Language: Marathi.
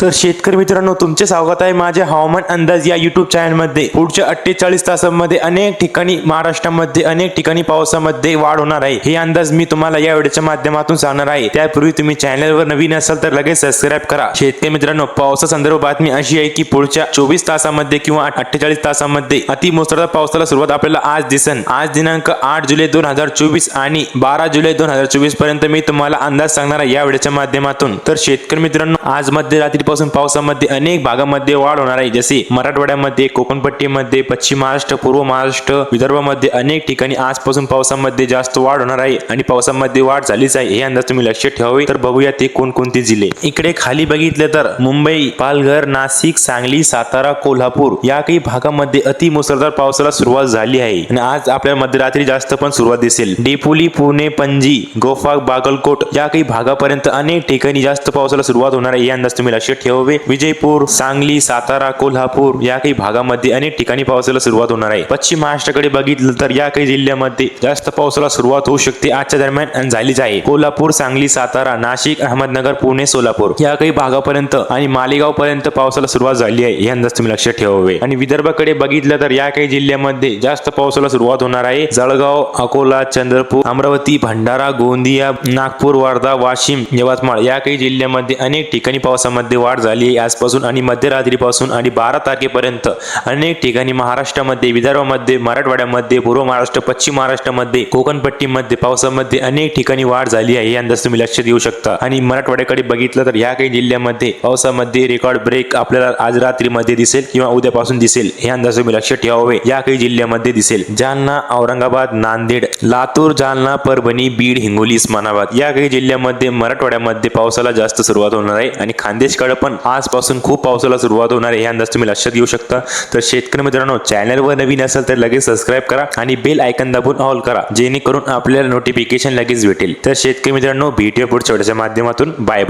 तर शेतकरी मित्रांनो तुमचे स्वागत आहे माझ्या हवामान अंदाज या युट्यूब चॅनलमध्ये पुढच्या अठ्ठेचाळीस तासांमध्ये अनेक ठिकाणी महाराष्ट्रामध्ये अनेक ठिकाणी पावसामध्ये वाढ होणार आहे. हे अंदाज मी तुम्हाला या व्हिडिओच्या माध्यमातून सांगणार आहे. त्यापूर्वी तुम्ही चॅनलवर नवीन असाल तर लगेच सबस्क्राईब करा. शेतकरी मित्रांनो पावसासंदर्भात बातमी अशी आहे की पुढच्या चोवीस तासामध्ये किंवा अठ्ठेचाळीस तासामध्ये अतिमुसळधार पावसाला सुरुवात आपल्याला आज दिसन. आज दिनांक आठ जुलै दोन हजार चोवीस आणि बारा जुलै दोन हजार चोवीसपर्यंत मी तुम्हाला अंदाज सांगणार आहे या व्हिडिओच्या माध्यमातून. तर शेतकरी मित्रांनो आज आजपासून पावसामध्ये अनेक भागामध्ये वाढ होणार आहे. जसे मराठवाड्यामध्ये कोकणपट्टीमध्ये पश्चिम महाराष्ट्र पूर्व महाराष्ट्र विदर्भामध्ये अनेक ठिकाणी आजपासून पावसामध्ये जास्त वाढ होणार आहे आणि पावसामध्ये वाढ झालीच आहे. हे अंदाज तुम्ही लक्षात ठेवावे. तर बघूया ते कोणकोणते जिल्हे. इकडे खाली बघितले तर मुंबई पालघर नाशिक सांगली सातारा कोल्हापूर या काही भागामध्ये अति मुसळधार पावसाला सुरुवात झाली आहे. आणि आज आपल्याला मध्यरात्री जास्त पण सुरुवात दिसेल. डेपोली पुणे पणजी गोफाग बागलकोट या काही भागापर्यंत अनेक ठिकाणी जास्त पावसाला सुरुवात होणार आहे. हे अंदाज तुम्ही लक्षात ठेवावे. विजयपूर सांगली सातारा कोल्हापूर या काही भागामध्ये अनेक ठिकाणी पावसाला सुरुवात होणार आहे. पश्चिम महाराष्ट्राकडे बघितलं तर या काही जिल्ह्यामध्ये जास्त पावसाला सुरुवात होऊ शकते आजच्या दरम्यान झालीच आहे. कोल्हापूर सांगली सातारा नाशिक अहमदनगर पुणे सोलापूर या काही भागापर्यंत आणि मालेगाव पर्यंत पावसाला सुरुवात झाली आहे. हे अंदाज तुम्ही लक्षात ठेवावे. आणि विदर्भाकडे बघितलं तर या काही जिल्ह्यामध्ये जास्त पावसाला सुरुवात होणार आहे. जळगाव अकोला चंद्रपूर अमरावती भंडारा गोंदिया नागपूर वर्धा वाशिम यवतमाळ या काही जिल्ह्यामध्ये अनेक ठिकाणी पावसामध्ये वाढ झाली आजपासून आणि मध्यरात्रीपासून आणि बारा तारखेपर्यंत अनेक ठिकाणी महाराष्ट्रामध्ये विदर्भामध्ये मराठवाड्यामध्ये पूर्व महाराष्ट्र पश्चिम महाराष्ट्रामध्ये कोकणपट्टीमध्ये पावसामध्ये अनेक ठिकाणी वाढ झाली आहे. हे अंदाज तुम्ही लक्षात देऊ शकता. आणि मराठवाड्याकडे बघितलं तर या काही जिल्ह्यामध्ये पावसामध्ये रेकॉर्ड ब्रेक आपल्याला आज रात्रीमध्ये दिसेल किंवा उद्यापासून दिसेल. हे अंदाज तुम्ही लक्ष ठेवावे. या काही जिल्ह्यामध्ये दिसेल. जालना औरंगाबाद नांदेड लातूर जालना परभणी बीड हिंगोली उस्मानाबाद. या काही जिल्ह्यामध्ये मराठवाड्यामध्ये पावसाला जास्त सुरुवात होणार आहे. आणि खानदेशकडे पण आजपासून खूप पावसाला सुरुवात होणार आहे. हे अंदाज तुम्ही लक्षात घेऊ शकता. तर शेतकरी मित्रांनो चॅनलवर नवीन असेल तर लगेच सबस्क्राईब करा आणि बेल आयकन दाबून ऑल करा जेणेकरून आपल्याला नोटिफिकेशन लगेच भेटेल. तर शेतकरी मित्रांनो भेटूया पुढच्या माध्यमातून. Bye bye